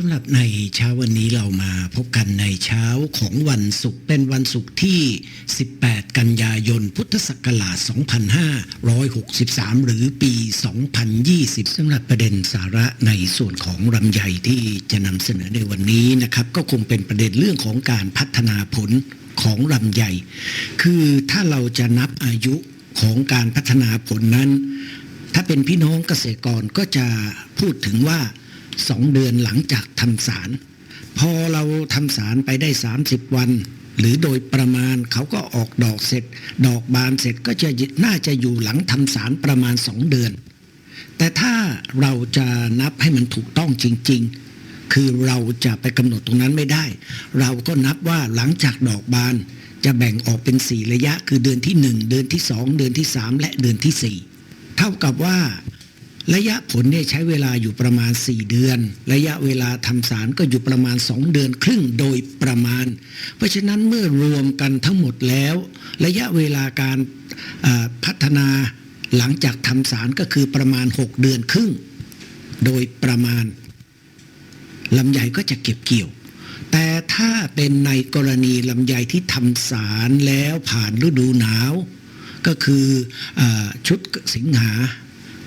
สำหรับในเช้าวันนี้เรามาพบกันในเช้าของวันศุกร์เป็นวันศุกร์ที่ 18 กันยายน พุทธศักราช 2563 หรือปี 2020สำหรับประเด็นสาระในส่วนของลำไยที่จะนำเสนอในวันนี้นะครับ ก็คงเป็นประเด็นเรื่องของการพัฒนาผลของลำไย คือถ้าเราจะนับอายุของการพัฒนาผลนั้น ถ้าเป็นพี่น้องเกษตรกรก็จะพูดถึงว่า สองเดือนหลังจากทำสาร พอเราทำสารไปได้ 30 วัน หรือโดยประมาณเขาก็ออกดอกเสร็จ ดอกบานเสร็จก็จะน่าจะอยู่หลังทำสารประมาณ2เดือน แต่ถ้าเราจะนับให้มันถูกต้องจริง ๆ คือเราจะไปกำหนดตรงนั้นไม่ได้ เราก็นับว่าหลังจากดอกบานจะแบ่งออกเป็น4ระยะคือเดือนที่ 1 เดือนที่ 2 เดือนที่ 3 และเดือนที่ 4 เท่ากับว่า ระยะผลเนี่ยใช้เวลาอยู่ประมาณ 4 เดือน ระยะเวลาทำสารก็อยู่ประมาณ 2 เดือนครึ่งโดยประมาณ เพราะฉะนั้นเมื่อรวมกันทั้งหมดแล้ว ระยะเวลาการพัฒนาหลังจากทำสารก็คือประมาณ 6 เดือนครึ่ง โดยประมาณลำไยก็จะเก็บเกี่ยว แต่ถ้าเป็นในกรณีลำไยที่ทำสารแล้วผ่านฤดูหนาว ก็คืออชุดสิงหา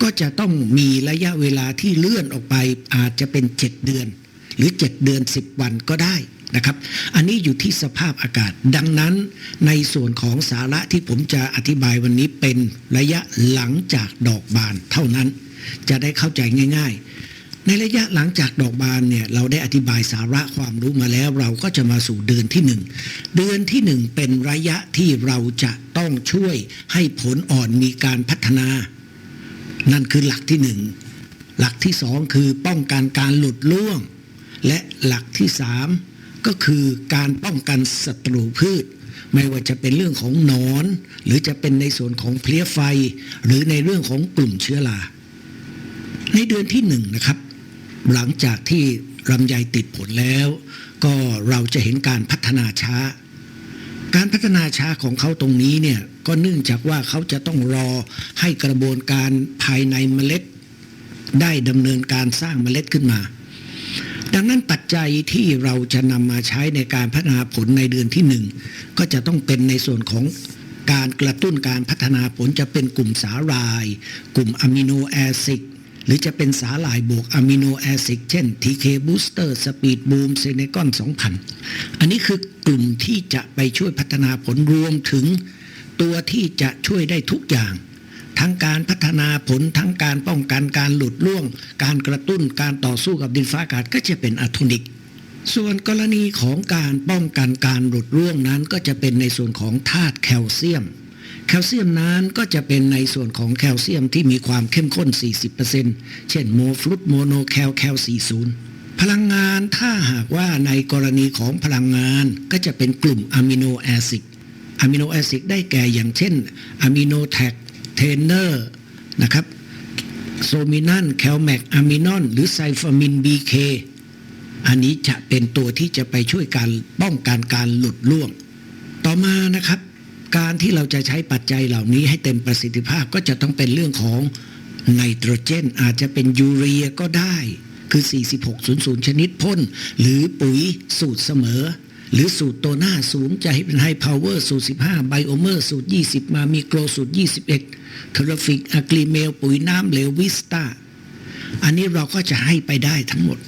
ก็จะต้องมีระยะเวลาที่เลื่อนออกไปอาจจะเป็น 7 เดือน หรือ 7 เดือน 10 วันก็ได้นะครับ อันนี้อยู่ที่สภาพอากาศ ดังนั้นในส่วนของสาระที่ผมจะอธิบายวันนี้เป็นระยะหลังจากดอกบานเท่านั้น จะได้เข้าใจง่าย ๆ ในระยะหลังจากดอกบานเนี่ยเราได้อธิบายสาระความรู้มาแล้ว เราก็จะมาสู่เดือนที่หนึ่งเดือนที่หนึ่งเป็นระยะที่เราจะต้องช่วยให้ผลอ่อนมีการพัฒนา นั่นคือหลักที่หนึ่งหลักที่สองคือป้องกันการหลุดล่วง และหลักที่สามก็คือการป้องกันศัตรูพืช ไม่ว่าจะเป็นเรื่องของหนอน หรือจะเป็นในส่วนของเพลี้ยไฟ หรือในเรื่องของกลุ่มเชื้อราในเดือนที่หนึ่งนะครับ หลังจากที่ลำไยติดผลแล้ว ก็เราจะเห็นการพัฒนาช้า การพัฒนาช้าของเขาตรงนี้เนี่ยก็เนื่องจากว่าเขาจะต้องรอให้กระบวนการภายในเมล็ด ได้ดำเนินการสร้างเมล็ดขึ้นมา ดังนั้นปัจจัยที่เราจะนำมาใช้ในการพัฒนาผลในเดือนที่หนึ่งก็จะต้องเป็นในส่วนของการกระตุ้นการพัฒนาผลจะเป็นกลุ่มสาหร่าย กลุ่มอะมิโนแอซิด หรือจะเป็นสาหร่ายบวกอะมิโนแอซิดเช่น TK Booster Speed Boom เซเนกอน2000 อันนี้คือกลุ่มที่จะไปช่วยพัฒนาผลรวมถึงตัวที่จะช่วยได้ทุกอย่าง ทั้งการพัฒนาผลทั้งการป้องกันการหลุดล่วง การกระตุ้นการต่อสู้กับดินฟ้าอากาศก็จะเป็นอะโทนิก ส่วนกรณีของการป้องกันการหลุดร่วงนั้นก็จะเป็นในส่วนของธาตุแคลเซียม แคลเซียมนั้นก็จะเป็นในส่วนของแคลเซียมที่มีความเข้มข้น 40%เช่นโมฟลุตโมโนแคลแคล 40 พลังงานถ้าหากว่าในกรณีของพลังงานก็จะเป็นกลุ่มอะมิโนแอซิดอะมิโนแอซิดได้แก่อย่างเช่นอะมิโนแท็กเทนเนอร์นะครับโซมินันแคลแมกอะมินอน หรือไซฟามินบีเคอันนี้จะเป็นตัวที่จะไปช่วยการป้องกันการหลุดล่วง ต่อมานะครับ การที่เราจะใช้ปัจจัยเหล่านี้ให้เต็มประสิทธิภาพก็จะต้องเป็นเรื่องของไนโตรเจน อาจจะเป็นยูเรียก็ได้คือ 4600 ชนิดพ่น หรือปุ๋ยสูตรเสมอ หรือสูตรตัวหน้าสูงจะให้เป็นไฮพาวเวอร์สูตร 15 ไบโอเมอร์สูตร 20 มามีโกรสูตร 21เทอร์ฟิกอะกรีเมล ปุ๋ยน้ำเหลววิสตาอันนี้เราก็จะให้ไปได้ทั้งหมด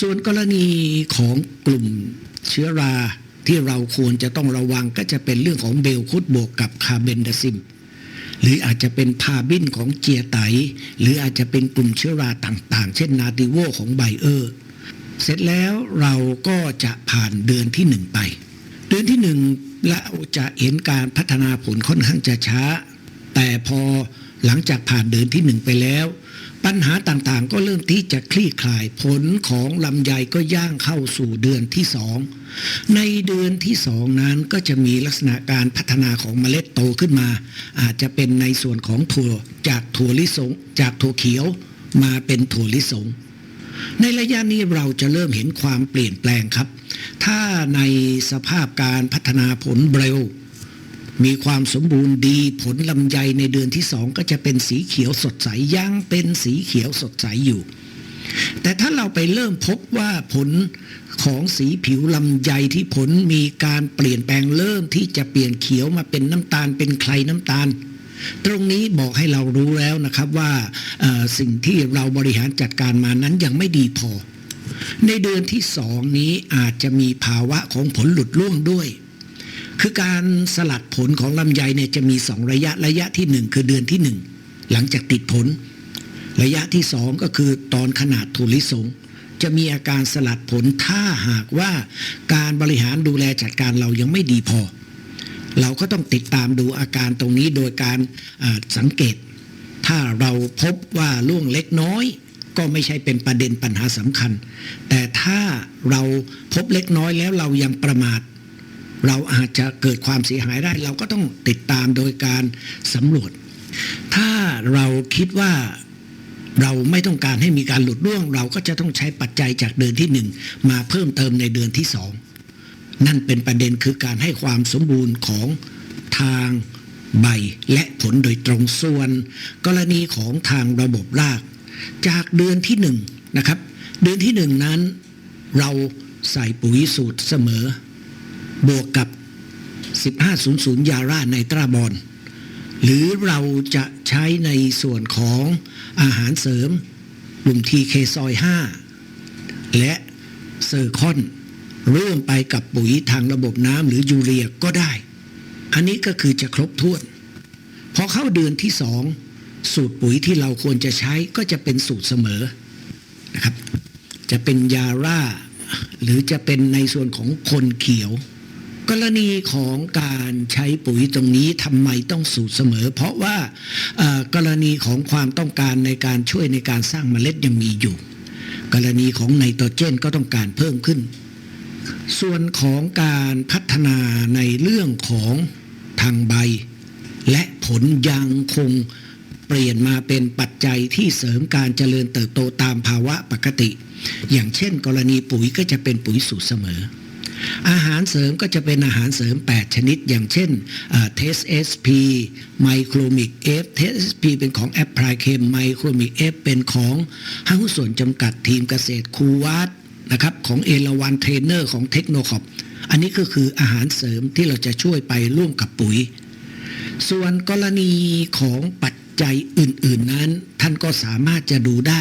ส่วนกรณีของกลุ่มเชื้อรา ที่เราควรจะต้องระวังก็จะเป็นเรื่องของเบลคุดบวกกับคาร์เบนดาซิม หรืออาจจะเป็นพาบินของเจียไต หรืออาจจะเป็นกลุ่มเชื้อราต่างๆ เช่นนาติโวของไบเออร์ เสร็จแล้วเราก็จะผ่านเดือนที่หนึ่งไป เดือนที่หนึ่งเราจะเห็นการพัฒนาผลค่อนข้างจะช้า แต่พอหลังจากผ่านเดือนที่หนึ่งไปแล้ว ปัญหาต่างๆ ก็เริ่มที่จะคลี่คลาย ผลของลำไยก็ย่างเข้าสู่เดือนที่สองในเดือนที่สองนั้นก็จะมีลักษณะการพัฒนาของเมล็ดโตขึ้นมา อาจจะเป็นในส่วนของถั่วจากถั่วลิสงจากถั่วเขียวมาเป็นถั่วลิสงในระยะนี้เราจะเริ่มเห็นความเปลี่ยนแปลงครับ ถ้าในสภาพการพัฒนาผลเร็ว มีความสมบูรณ์ดีผลลำไยในเดือนที่สองก็จะเป็นสีเขียวสดใสยังเป็นสีเขียวสดใสอยู่ แต่ถ้าเราไปเริ่มพบว่าผลของสีผิวลำไยที่ผลมีการเปลี่ยนแปลงเริ่มที่จะเปลี่ยนเขียวมาเป็นน้ำตาลเป็นใครน้ำตาลตรงนี้บอกให้เรารู้แล้วนะครับว่าสิ่งที่เราบริหารจัดการมานั้นยังไม่ดีพอ ในเดือนที่สองนี้อาจจะมีภาวะของผลหลุดร่วงด้วย คือการสลัดผลของลำไยเนี่ยจะมีสองระยะระยะที่หนึ่งคือเดือนที่หนึ่งหลังจากติดผล ระยะที่สองก็คือตอนขนาดถั่วลิสงจะมีอาการสลัดผลถ้าหากว่าการบริหารดูแลจัดการเรายังไม่ดีพอ เราก็ต้องติดตามดูอาการตรงนี้โดยการสังเกต ถ้าเราพบว่าล่วงเล็กน้อย ก็ไม่ใช่เป็นประเด็นปัญหาสำคัญ แต่ถ้าเราพบเล็กน้อยแล้วเรายังประมาท เราอาจจะเกิดความเสียหายได้ เราก็ต้องติดตามโดยการสำรวจ ถ้าเราคิดว่าเราไม่ต้องการให้มีการหลุดร่วง เราก็จะต้องใช้ปัจจัยจากเดือนที่หนึ่งมาเพิ่มเติมในเดือนที่สองนั่นเป็นประเด็นคือการให้ความสมบูรณ์ของทางใบและผลโดยตรงส่วน กรณีของทางระบบราก จากเดือนที่หนึ่งนะครับ เดือนที่หนึ่งนั้น เราใส่ปุ๋ยสูตรเสมอ บวกกับ 1500 ยาร่าในตราบอลหรือเราจะใช้ในส่วนของอาหารเสริมกลุ่มทีเคซอย5และเซอร์คอนร่วมไปกับปุ๋ยทางระบบน้ำหรือยูเรียก็ได้ อันนี้ก็คือจะครบถ้วน พอเข้าเดือนที่สองสูตรปุ๋ยที่เราควรจะใช้ก็จะเป็นสูตรเสมอนะครับ จะเป็นยาร่า หรือจะเป็นในส่วนของคนเขียว กรณีของการใช้ปุ๋ยตรงนี้ทำไมต้องสูตรเสมอ เพราะว่ากรณีของความต้องการในการช่วยในการสร้างเมล็ดยังมีอยู่ กรณีของไนโตรเจนก็ต้องการเพิ่มขึ้น ส่วนของการพัฒนาในเรื่องของทางใบ และผลยังคงเปลี่ยนมาเป็นปัจจัยที่เสริมการเจริญเติบโตตามภาวะปกติ อย่างเช่น กรณีปุ๋ยก็จะเป็นปุ๋ยสูตรเสมอ อาหารเสริมก็จะเป็นอาหารเสริม 8 ชนิด อย่างเช่นเทสเอสพีไมโครมิกเอฟเทสพีเป็นของแอปพลายเคมไมโครมิกเอฟเป็นของห้างหุ้นส่วนจำกัดทีมเกษตรคูวัตนะครับของเอราวันเทรนเนอร์ของเทคโนคอปอันนี้ก็คืออาหารเสริมที่เราจะช่วยไปร่วมกับปุ๋ย ส่วนกรณีของปัจจัยอื่น ๆนั้น ท่านก็สามารถจะดูได้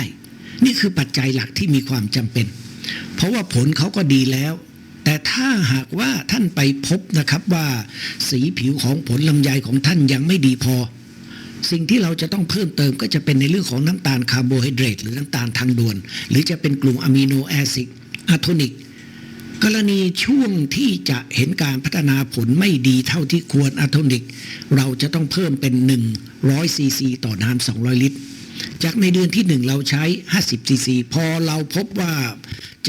นี่คือปัจจัยหลักที่มีความจำเป็น เพราะว่าผลเขาก็ดีแล้ว แต่ถ้าหากว่าท่านไปพบนะครับว่าสีผิวของผลลำไยของท่านยังไม่ดีพอ สิ่งที่เราจะต้องเพิ่มเติมก็จะเป็นในเรื่องของน้ำตาลคาร์โบไฮเดรตหรือน้ำตาลทางด่วน หรือจะเป็นกลุ่มอะมิโนแอซิดอะโทนิกกรณีช่วงที่จะเห็นการพัฒนาผลไม่ดีเท่าที่ควรอะโทนิก เราจะต้องเพิ่มเป็น 100ซีซีต่อน้ำ200 ลิตร จากในเดือนที่ 1 เราใช้ 50ซีซีพอเราพบว่า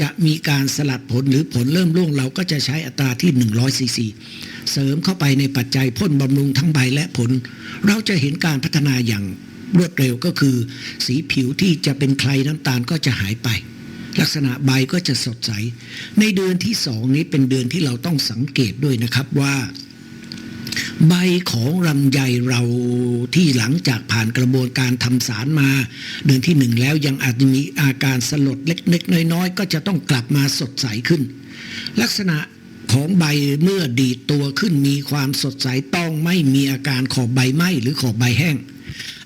จะมีการสลัดผลหรือผลเริ่มร่วงเราก็จะใช้อัตราที่ 100ซีซีเสริมเข้าไปในปัจจัยพ่นบำรุงทั้งใบและผล เราจะเห็นการพัฒนาอย่างรวดเร็วก็คือ สีผิวที่จะเป็นใครน้ำตาลก็จะหายไป ลักษณะใบก็จะสดใส ในเดือนที่สองนี้เป็นเดือนที่เราต้องสังเกตด้วยนะครับว่า ใบของลำไยเราที่หลังจากผ่านกระบวนการทำสารมา เดือนที่หนึ่งแล้วยังอาจจะมีอาการสลดเล็กๆน้อยๆ ก็จะต้องกลับมาสดใสขึ้น ลักษณะของใบเมื่อดีดตัวขึ้นมีความสดใสต้องไม่มีอาการขอบใบไหม้หรือขอบใบแห้ง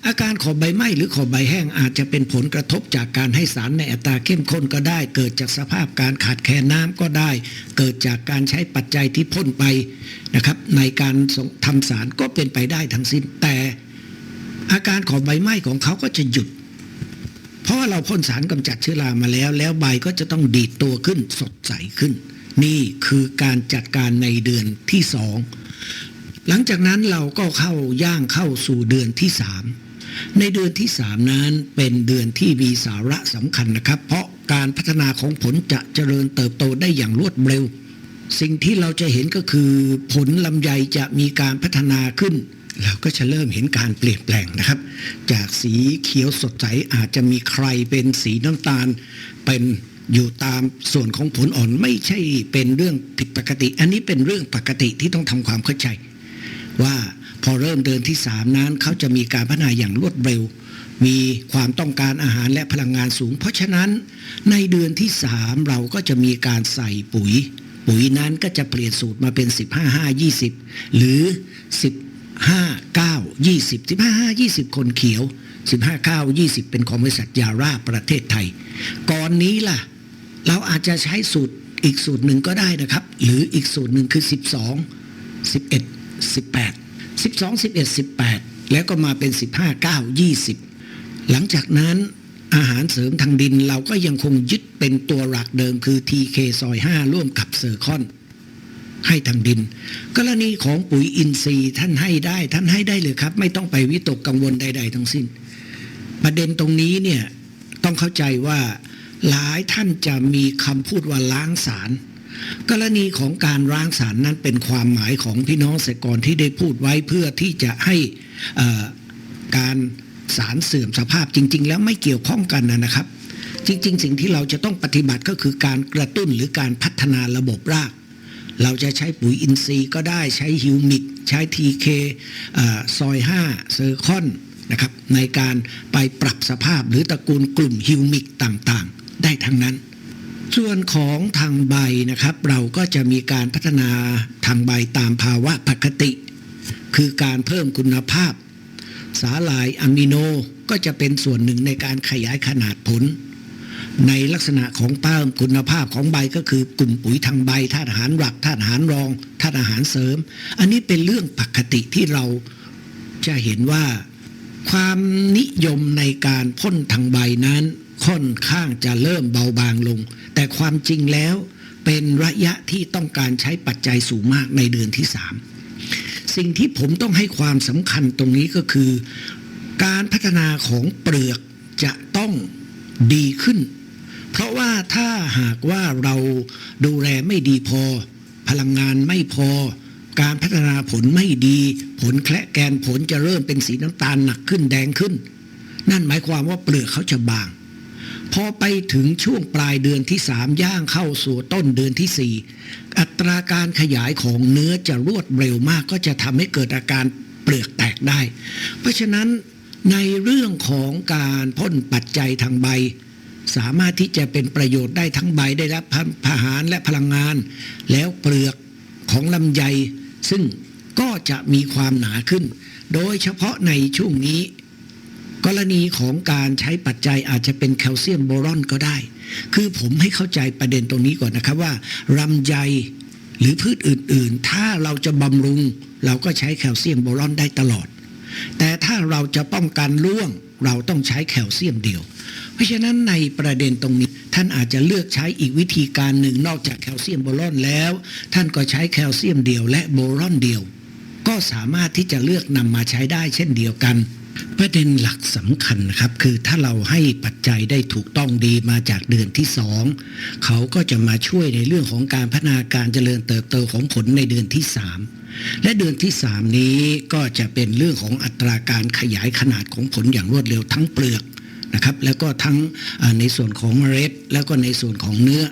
อาการขอบใบไหม้หรือขอบใบแห้งอาจจะเป็นผลกระทบจากการให้สารในอัตราเข้มข้นก็ได้ เกิดจากสภาพการขาดแคลนน้ำก็ได้ เกิดจากการใช้ปัจจัยที่พ่นไปนะครับ ในการทำสารก็เป็นไปได้ทั้งสิ้น แต่อาการขอบใบไหม้ของเขาก็จะหยุด เพราะว่าเราพ่นสารกำจัดเชื้อรามาแล้ว แล้วใบก็จะต้องดีดตัวขึ้นสดใสขึ้น นี่คือการจัดการในเดือนที่สอง หลังจากนั้นเราก็เข้าย่างเข้าสู่เดือนที่สามในเดือนที่สามนั้นเป็นเดือนที่มีสาระสำคัญนะครับ เพราะการพัฒนาของผลจะเจริญเติบโตได้อย่างรวดเร็ว สิ่งที่เราจะเห็นก็คือผลลำไยจะมีการพัฒนาขึ้น เราก็จะเริ่มเห็นการเปลี่ยนแปลงนะครับ จากสีเขียวสดใสอาจจะมีใครเป็นสีน้ำตาล เป็นอยู่ตามส่วนของผลอ่อนไม่ใช่เป็นเรื่องผิดปกติ อันนี้เป็นเรื่องปกติที่ต้องทำความเข้าใจ ว่าพอเริ่มเดินที่สามนั้นเขาจะมีการพัฒนาอย่างรวดเร็ว มีความต้องการอาหารและพลังงานสูง เพราะฉะนั้นในเดือนที่สามเราก็จะมีการใส่ปุ๋ย ปุ๋ยนั้นก็จะเปลี่ยนสูตรมาเป็น 15 5 20 หรือ 15 9 20 15 5 20 คนเขียว 15 9 20 เป็นของบริษัทยาราประเทศไทย ก่อนนี้ล่ะ เราอาจจะใช้สูตรอีกสูตรหนึ่งก็ได้นะครับ หรืออีกสูตรหนึ่งคือ 12 11 18 12 11 18 แล้วก็มาเป็น 15 9 20 หลังจากนั้นอาหารเสริมทางดินเราก็ยังคงยึดเป็นตัวหลักเดิมคือ TK ซอย 5 ร่วมกับเซอร์คอน ให้ทางดิน กรณีของปุ๋ยอินทรีย์ท่านให้ได้ท่านให้ได้เลยครับ ไม่ต้องไปวิตกกังวลใด ๆ ทั้งสิ้น ประเด็นตรงนี้เนี่ยต้องเข้าใจว่าหลายท่านจะมีคำพูดว่าล้างสาร กรณีของการล้างสารนั้นเป็นความหมายของพี่น้องเกษตรกรที่ได้พูดไว้เพื่อที่จะให้การสารเสื่อมสภาพจริง ๆ แล้วไม่เกี่ยวข้องกันนะนะครับ จริง ๆ สิ่งที่เราจะต้องปฏิบัติก็คือการกระตุ้นหรือการพัฒนาระบบราก เราจะใช้ปุ๋ยอินทรีย์ก็ได้ใช้ฮิวมิกใช้ทีเคซอย5เซอร์คอนนะครับในการไปปรับสภาพหรือตระกูลกลุ่มฮิวมิกต่างๆ ได้ทั้งนั้น ส่วนของทางใบนะครับ เราก็จะมีการพัฒนาทางใบตามภาวะปกติ คือการเพิ่มคุณภาพ สาหร่ายอะมิโนก็จะเป็นส่วนหนึ่งในการขยายขนาดผล ในลักษณะของเพิ่มคุณภาพของใบก็คือกลุ่มปุ๋ยทางใบธาตุอาหารหลักธาตุอาหารรองธาตุอาหารเสริม อันนี้เป็นเรื่องปกติที่เราจะเห็นว่า ความนิยมในการพ่นทางใบนั้น ค่อนข้างจะเริ่มเบาบางลง แต่ความจริงแล้วเป็นระยะที่ต้องการใช้ปัจจัยสูงมากในเดือนที่สามสิ่งที่ผมต้องให้ความสำคัญตรงนี้ก็คือ การพัฒนาของเปลือกจะต้องดีขึ้น เพราะว่าถ้าหากว่าเราดูแลไม่ดีพอ พลังงานไม่พอ การพัฒนาผลไม่ดี ผลแคละแกนผลจะเริ่มเป็นสีน้ำตาลหนักขึ้นแดงขึ้น นั่นหมายความว่าเปลือกเขาจะบาง พอไปถึงช่วงปลายเดือนที่สามย่างเข้าสู่ต้นเดือนที่สี่อัตราการขยายของเนื้อจะรวดเร็วมากก็จะทำให้เกิดอาการเปลือกแตกได้ เพราะฉะนั้นในเรื่องของการพ่นปัจจัยทางใบ สามารถที่จะเป็นประโยชน์ได้ทั้งใบได้รับพหารและพลังงาน แล้วเปลือกของลำไย ซึ่งก็จะมีความหนาขึ้น โดยเฉพาะในช่วงนี้ กรณีของการใช้ปัจจัยอาจจะเป็นแคลเซียมโบรอนก็ได้ คือผมให้เข้าใจประเด็นตรงนี้ก่อนนะครับว่าลำไยหรือพืชอื่นๆ ถ้าเราจะบำรุง เราก็ใช้แคลเซียมโบรอนได้ตลอด แต่ถ้าเราจะป้องกันร่วง เราต้องใช้แคลเซียมเดียว เพราะฉะนั้นในประเด็นตรงนี้ท่านอาจจะเลือกใช้อีกวิธีการหนึ่งนอกจากแคลเซียมโบรอนแล้ว ท่านก็ใช้แคลเซียมเดียวและโบรอนเดียว ก็สามารถที่จะเลือกนำมาใช้ได้เช่นเดียวกัน ประเด็นหลักสำคัญนะครับคือถ้าเราให้ปัจจัยได้ถูกต้องดีมาจากเดือนที่สองเขาก็จะมาช่วยในเรื่องของการพัฒนาการเจริญเติบโตของผลในเดือนที่สามและเดือนที่สามนี้ก็จะเป็นเรื่องของอัตราการขยายขนาดของผลอย่างรวดเร็วทั้งเปลือกนะครับ แล้วก็ทั้งในส่วนของเมล็ด แล้วก็ในส่วนของเนื้อ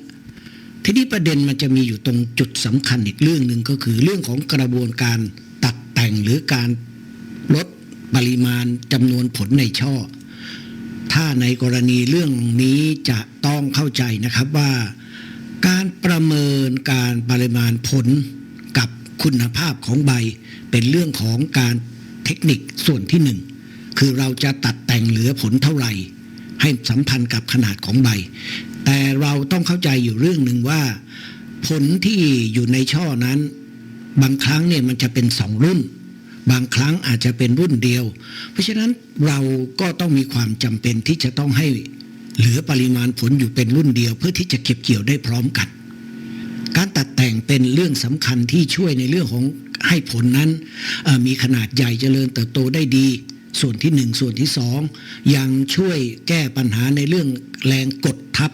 ทีนี้ประเด็นมันจะมีอยู่ตรงจุดสำคัญอีกเรื่องหนึ่งก็คือเรื่องของกระบวนการตัดแต่งหรือการลด ปริมาณจำนวนผลในช่อ ถ้าในกรณีเรื่องนี้จะต้องเข้าใจนะครับว่า การประเมินการปริมาณผลกับคุณภาพของใบ เป็นเรื่องของการเทคนิคส่วนที่หนึ่งคือเราจะตัดแต่งเหลือผลเท่าไหร่ ให้สัมพันธ์กับขนาดของใบ แต่เราต้องเข้าใจอยู่เรื่องหนึ่งว่า ผลที่อยู่ในช่อนั้น บางครั้งเนี่ยมันจะเป็นสองรุ่น บางครั้งอาจจะเป็นรุ่นเดียว เพราะฉะนั้นเราก็ต้องมีความจำเป็นที่จะต้องให้เหลือปริมาณผลอยู่เป็นรุ่นเดียว เพื่อที่จะเก็บเกี่ยวได้พร้อมกัน การตัดแต่งเป็นเรื่องสำคัญที่ช่วยในเรื่องของให้ผลนั้นมีขนาดใหญ่เจริญเติบโตได้ดี ส่วนที่หนึ่งส่วนที่สองยังช่วยแก้ปัญหาในเรื่องแรงกดทับ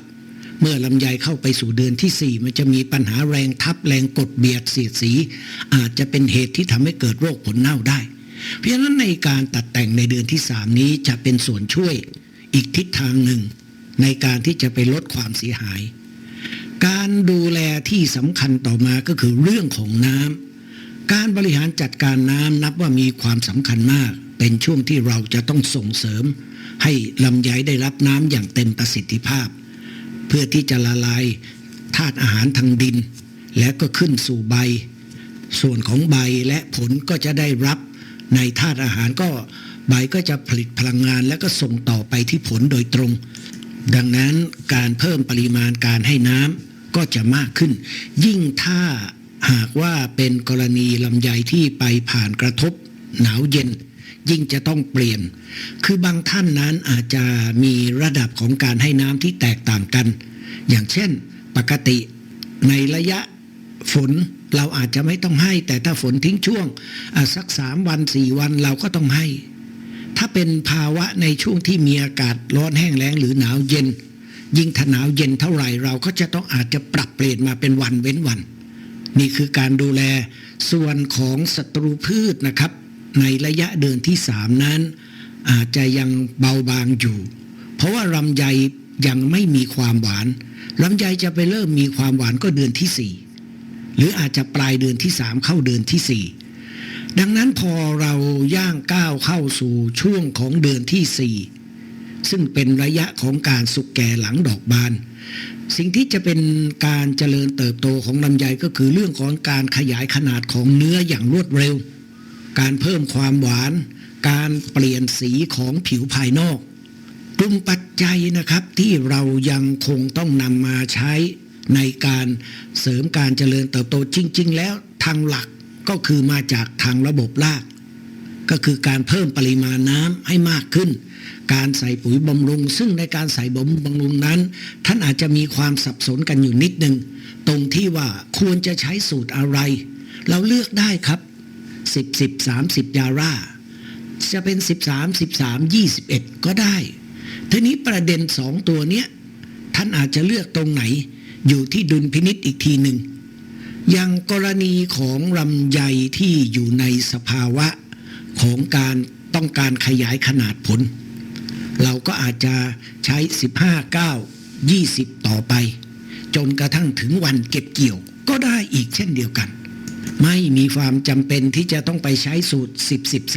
เมื่อลำไยเข้าไปสู่เดือนที่ 4 มันจะมีปัญหาแรงทับแรงกดเบียดเสียดสี อาจจะเป็นเหตุที่ทำให้เกิดโรคผลเน่าได้ เพราะฉะนั้นในการตัดแต่งในเดือนที่ 3 นี้จะเป็นส่วนช่วยอีกทิศทางหนึ่ง ในการที่จะไปลดความเสียหาย การดูแลที่สำคัญต่อมาก็คือเรื่องของน้ำการบริหารจัดการน้ำนับว่ามีความสำคัญมาก เป็นช่วงที่เราจะต้องส่งเสริม ให้ลำไยได้รับน้ำอย่างเต็มประสิทธิภาพ พื่อที่จะละลายธาตุอาหารทางดิน และก็ขึ้นสู่ใบ ส่วนของใบและผลก็จะได้รับในธาตุอาหารก็ใบก็จะผลิตพลังงานแล้วก็ส่งต่อไปที่ผลโดยตรง ดังนั้นการเพิ่มปริมาณการให้น้ำก็จะมากขึ้น ยิ่งถ้าหากว่าเป็นกรณีลำไยที่ไปผ่านกระทบหนาวเย็น ยิ่งจะต้องเปลี่ยน คือบางท่านนั้นอาจจะมีระดับของการให้น้ำที่แตกต่างกัน อย่างเช่นปกติในระยะฝนเราอาจจะไม่ต้องให้ แต่ถ้าฝนทิ้งช่วงสักสามวันสี่วันเราก็ต้องให้ ถ้าเป็นภาวะในช่วงที่มีอากาศร้อนแห้งแล้งหรือหนาวเย็น ยิ่งถ้าหนาวเย็นเท่าไหร่เราก็จะต้องอาจจะปรับเปลี่ยนมาเป็นวันเว้นวัน นี่คือการดูแลส่วนของศัตรูพืชนะครับ ในระยะเดือนที่สามนั้น อาจจะยังเบาบางอยู่ เพราะว่าลำไยยังไม่มีความหวานลำไยจะไปเริ่มมีความหวานก็เดือนที่สี่หรืออาจจะปลายเดือนที่สามเข้าเดือนที่สี่ดังนั้นพอเราย่างก้าวเข้าสู่ช่วงของเดือนที่สี่ซึ่งเป็นระยะของการสุกแก่หลังดอกบาน สิ่งที่จะเป็นการเจริญเติบโตของลำไยก็คือเรื่องของการขยายขนาดของเนื้ออย่างรวดเร็ว การเพิ่มความหวาน การเปลี่ยนสีของผิวภายนอกกลุ่มปัจจัยนะครับที่เรายังคงต้องนำมาใช้ในการเสริมการเจริญเติบโตจริง ๆ แล้วทางหลักก็คือมาจากทางระบบราก ก็คือการเพิ่มปริมาณน้ำให้มากขึ้น การใส่ปุ๋ยบำรุง ซึ่งในการใส่บำบำรุงนั้น ท่านอาจจะมีความสับสนกันอยู่นิดนึง ตรงที่ว่าควรจะใช้สูตรอะไร เราเลือกได้ครับ 10 10 30ยาร่าจะเป็น13 13 21ก็ได้ ทีนี้ประเด็นสองตัวเนี้ยท่านอาจจะเลือกตรงไหน อยู่ที่ดุลพินิษอีกทีหนึ่งอย่างกรณีของลำไยที่อยู่ในสภาวะของการต้องการขยายขนาดผล เราก็อาจจะใช้ 15 9 20 ต่อไป จนกระทั่งถึงวันเก็บเกี่ยวก็ได้อีกเช่นเดียวกัน ไม่มีความจำเป็นที่จะต้องไปใช้สูตร 10 10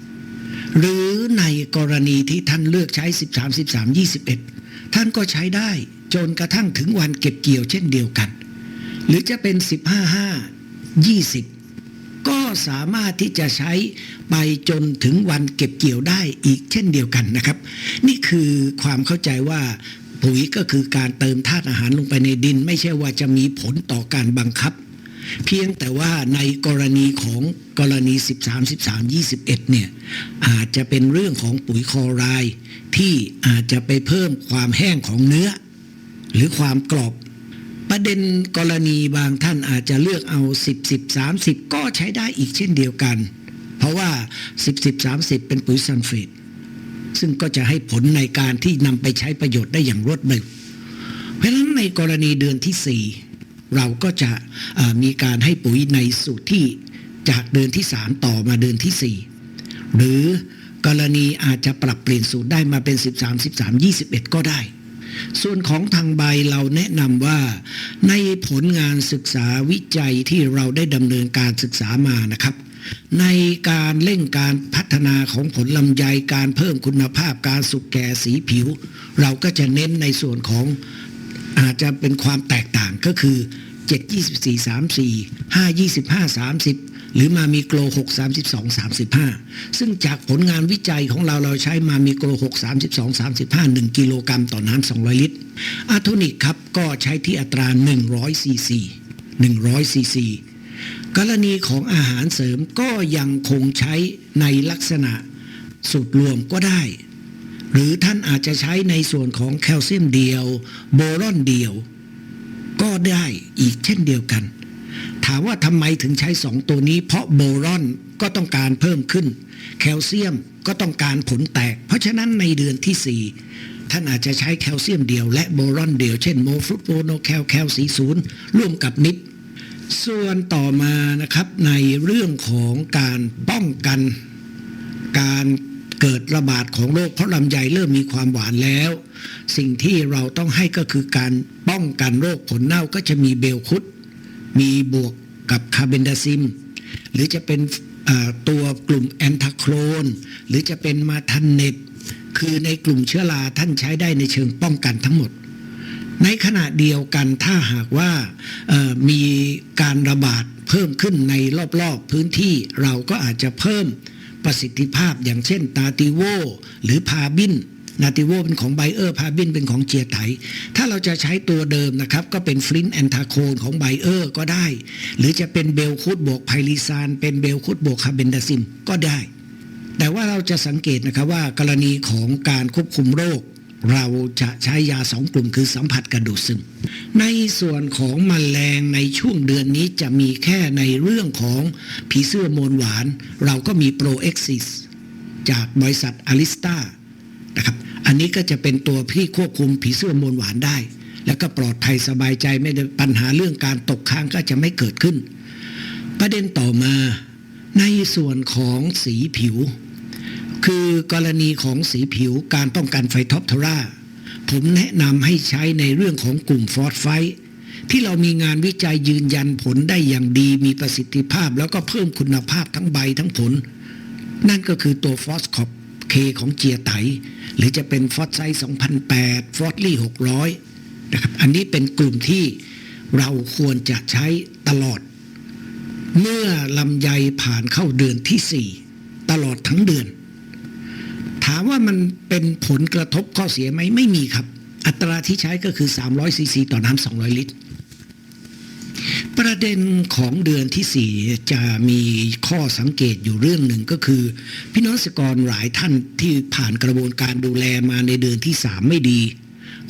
30 หรือในกรณีที่ท่านเลือกใช้ 13 13 21 ท่านก็ใช้ได้จนกระทั่งถึงวันเก็บเกี่ยวเช่นเดียวกัน หรือจะเป็น 15 5 20 ก็สามารถที่จะใช้ไปจนถึงวันเก็บเกี่ยวได้อีกเช่นเดียวกันนะครับ นี่คือความเข้าใจว่าปุ๋ยก็คือการเติมธาตุอาหารลงไปในดิน ไม่ใช่ว่าจะมีผลต่อการบังคับ เพียงแต่ว่าในกรณีของกรณี 13 13 21 เนี่ย อาจจะเป็นเรื่องของปุ๋ยคอไรด์ที่อาจจะไปเพิ่มความแห้งของเนื้อ หรือความกรอบ ประเด็นกรณีบางท่านอาจจะเลือกเอา 10 10 30 ก็ใช้ได้อีกเช่นเดียวกัน เพราะว่า 10 10 30 เป็นปุ๋ยซัลเฟตซึ่งก็จะให้ผลในการที่นำไปใช้ประโยชน์ได้อย่างรวดเร็วเพราะฉะนั้นในกรณีเดือนที่4 เราก็จะมีการให้ปุ๋ยในสูตรที่จากเดือนที่ 3 ต่อมาเดือนที่ 4 หรือกรณีอาจจะปรับเปลี่ยนสูตรได้มาเป็น 13 13 21 ก็ได้ ส่วนของทางใบเราแนะนำว่าในผลงานศึกษาวิจัยที่เราได้ดำเนินการศึกษามานะครับ ในการเร่งการพัฒนาของผลลำไยการเพิ่มคุณภาพการสุกแก่สีผิว เราก็จะเน้นในส่วนของ อาจจะเป็นความแตกต่างก็คือ 7 24 34 5 25 30 หรือมามีโกล6 32 35 ซึ่งจากผลงานวิจัยของเราเราใช้มามีโกล6 32 35 1 กิโลกรัมต่อน้ำ200 ลิตรอะโทนิกครับก็ใช้ที่อัตรา100ซีซี100ซีซีกรณีของอาหารเสริมก็ยังคงใช้ในลักษณะสูตรรวมก็ได้ หรือท่านอาจจะใช้ในส่วนของแคลเซียมเดียว โบรอนเดียว ก็ได้อีกเช่นเดียวกัน ถามว่าทำไมถึงใช้สองตัวนี้ เพราะโบรอนก็ต้องการเพิ่มขึ้น แคลเซียมก็ต้องการผลแตก เพราะฉะนั้นในเดือนที่ 4 ท่านอาจจะใช้แคลเซียมเดียว และโบรอนเดียว เช่นโมฟรุตโมโนแคลแคลสีศูนย์ร่วมกับนิดส่วนต่อมานะครับในเรื่องของการป้องกันการ เกิดระบาดของโรคเพราะลำไยเริ่มมีความหวานแล้ว สิ่งที่เราต้องให้ก็คือการป้องกันโรคผลเน่าก็จะมีเบลคุด มีบวกกับคาร์เบนดาซิม หรือจะเป็นตัวกลุ่มแอนทาโครนหรือจะเป็นมาทันเนตคือในกลุ่มเชื้อราท่านใช้ได้ในเชิงป้องกันทั้งหมด ในขณะเดียวกันถ้าหากว่ามีการระบาดเพิ่มขึ้นในรอบๆพื้นที่เราก็อาจจะเพิ่ม ประสิทธิภาพอย่างเช่น ตาติโวหรือพาบินนาติโวเป็นของไบเออร์พาบินเป็นของเจียไถ ถ้าเราจะใช้ตัวเดิมนะครับ ก็เป็นฟลินแอนทาโคนของไบเออร์ก็ได้ หรือจะเป็นเบลคูดบวกไพลิซาน เป็นเบลคูดบวกคาเบนดาซิมก็ได้ แต่ว่าเราจะสังเกตนะครับว่ากรณีของการควบคุมโรค เราจะใช้ยาสองกลุ่มคือสัมผัสกระดูดซึม ในส่วนของมแมลงในช่วงเดือนนี้จะมีแค่ในเรื่องของผีเสื้อโมนหวาน เราก็มีโปรเอ็กซิสจากบริษัทอลิสตานะครับอันนี้ก็จะเป็นตัวที่ควบคุมผีเสื้อโมนหวานได้ แล้วก็ปลอดภัยสบายใจไม่ได้ปัญหาเรื่องการตกค้างก็จะไม่เกิดขึ้น ประเด็นต่อมาในส่วนของสีผิว คือกรณีของสีผิวการป้องกันไฟท็อปทราผมแนะนำให้ใช้ในเรื่องของกลุ่มฟอสไฟท์ที่เรามีงานวิจัยยืนยันผลได้อย่างดีมีประสิทธิภาพแล้วก็เพิ่มคุณภาพทั้งใบทั้งผล นั่นก็คือตัวฟอสคอปเคของเจียไถ หรือจะเป็นฟอสไซส์2008 ฟอสลี่ 600 นะครับ อันนี้เป็นกลุ่มที่เราควรจะใช้ตลอด เมื่อลำไยผ่านเข้าเดือนที่ 4 ตลอดทั้งเดือน ถามว่ามันเป็นผลกระทบข้อเสียไหมไม่มีครับ อัตราที่ใช้ก็คือ 300ซีซีต่อน้ำ200 ลิตร ประเด็นของเดือนที่ 4 จะมีข้อสังเกตอยู่เรื่องหนึ่งก็คือ พี่น้องเกรกรหลายท่านที่ผ่านกระบวนการดูแลมาในเดือนที่ 3 ไม่ดี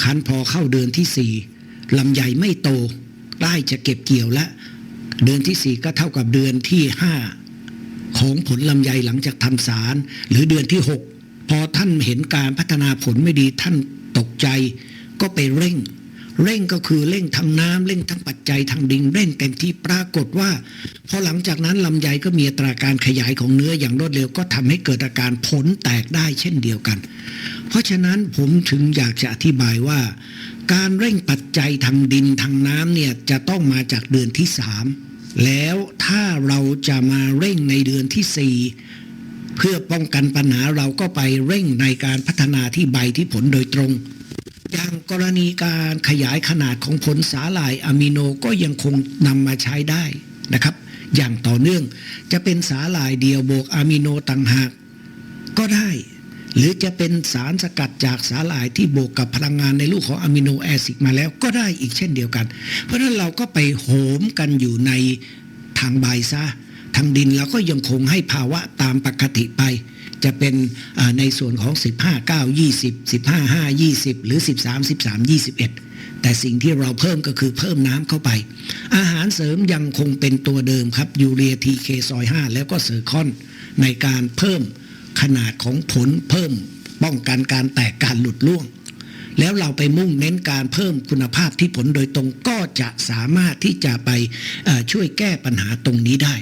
คันพอเข้าเดือนที่ 4ลำไยไม่โตใกล้จะเก็บเกี่ยวและเดือนที่ 4 ก็เท่ากับเดือนที่ 5 ของผลลำไยหลังจากทำสาร หรือเดือนที่ 6 พอท่านเห็นการพัฒนาผลไม่ดีท่านตกใจก็ไปเร่ง เร่งก็คือเร่งทั้งน้ำเร่งทั้งปัจจัยทางดินเร่งเต็มที่ปรากฏว่าพอหลังจากนั้นลำไยก็มีอัตราการขยายของเนื้ออย่างรวดเร็วก็ทำให้เกิดอาการผลแตกได้เช่นเดียวกัน เพราะฉะนั้นผมถึงอยากจะอธิบายว่า การเร่งปัจจัยทางดินทางน้ำเนี่ยจะต้องมาจากเดือนที่สามแล้วถ้าเราจะมาเร่งในเดือนที่สี่ เพื่อป้องกันปัญหาเราก็ไปเร่งในการพัฒนาที่ใบที่ผลโดยตรง อย่างกรณีการขยายขนาดของผลสาหร่ายอะมิโนก็ยังคงนำมาใช้ได้นะครับ อย่างต่อเนื่องจะเป็นสาหร่ายเดียวบวกอะมิโนต่างหากก็ได้ หรือจะเป็นสารสกัดจากสาหร่ายที่บวกกับพลังงานในลูกของอะมิโนแอซิดมาแล้วก็ได้อีกเช่นเดียวกัน เพราะฉะนั้นเราก็ไปโหมกันอยู่ในทางใบซะ ทางดินเราก็ยังคงให้ภาวะตามปกติไป จะเป็นในส่วนของ 15 9 20 15 5 20 หรือ 13 13 21 แต่สิ่งที่เราเพิ่มก็คือเพิ่มน้ำเข้าไป อาหารเสริมยังคงเป็นตัวเดิมครับยูเรียทีเคซอย 5 แล้วก็เซอร์คอน ในการเพิ่มขนาดของผลเพิ่มป้องกันการแตกการหลุดร่วง แล้วเราไปมุ่งเน้นการเพิ่มคุณภาพที่ผลโดยตรงก็จะสามารถที่จะไปช่วยแก้ปัญหาตรงนี้ได้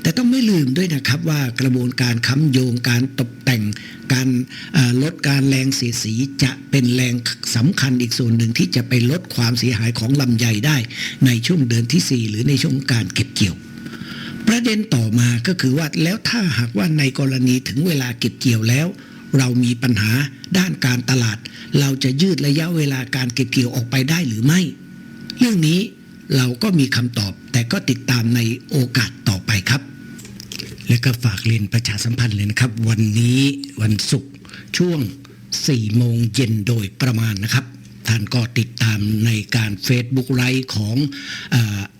แต่ต้องไม่ลืมด้วยนะครับว่ากระบวนการค้ำโยงการตกแต่ง การลดการแรงเสียสีจะเป็นแรงสำคัญอีกส่วนหนึ่งที่จะไปลดความเสียหายของลำไยได้ ในช่วงเดือนที่ 4 หรือในช่วงการเก็บเกี่ยวประเด็นต่อมาก็คือว่าแล้วถ้าหากว่าในกรณีถึงเวลาเก็บเกี่ยวแล้ว เรามีปัญหาด้านการตลาด เราจะยืดระยะเวลาการเก็บเกี่ยวออกไปได้หรือไม่ เรื่องนี้ เราก็มีคำตอบ แต่ก็ติดตามในโอกาสต่อไปครับ และก็ฝากเรียนประชาสัมพันธ์เลยนะครับ วันนี้วันศุกร์ช่วง 4 โมงเย็นโดยประมาณนะครับ ท่านก็ติดตามในการ Facebook ไลฟ์ของ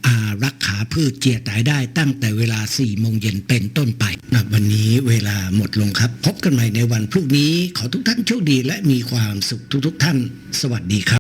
อารักขาพืชเจียตายได้ตั้งแต่เวลา 4 โมงเย็นเป็นต้นไป วันนี้เวลาหมดลงครับ พบกันใหม่ในวันพรุ่งนี้ขอทุกท่านโชคดีและมีความสุขทุกๆท่าน สวัสดีครับ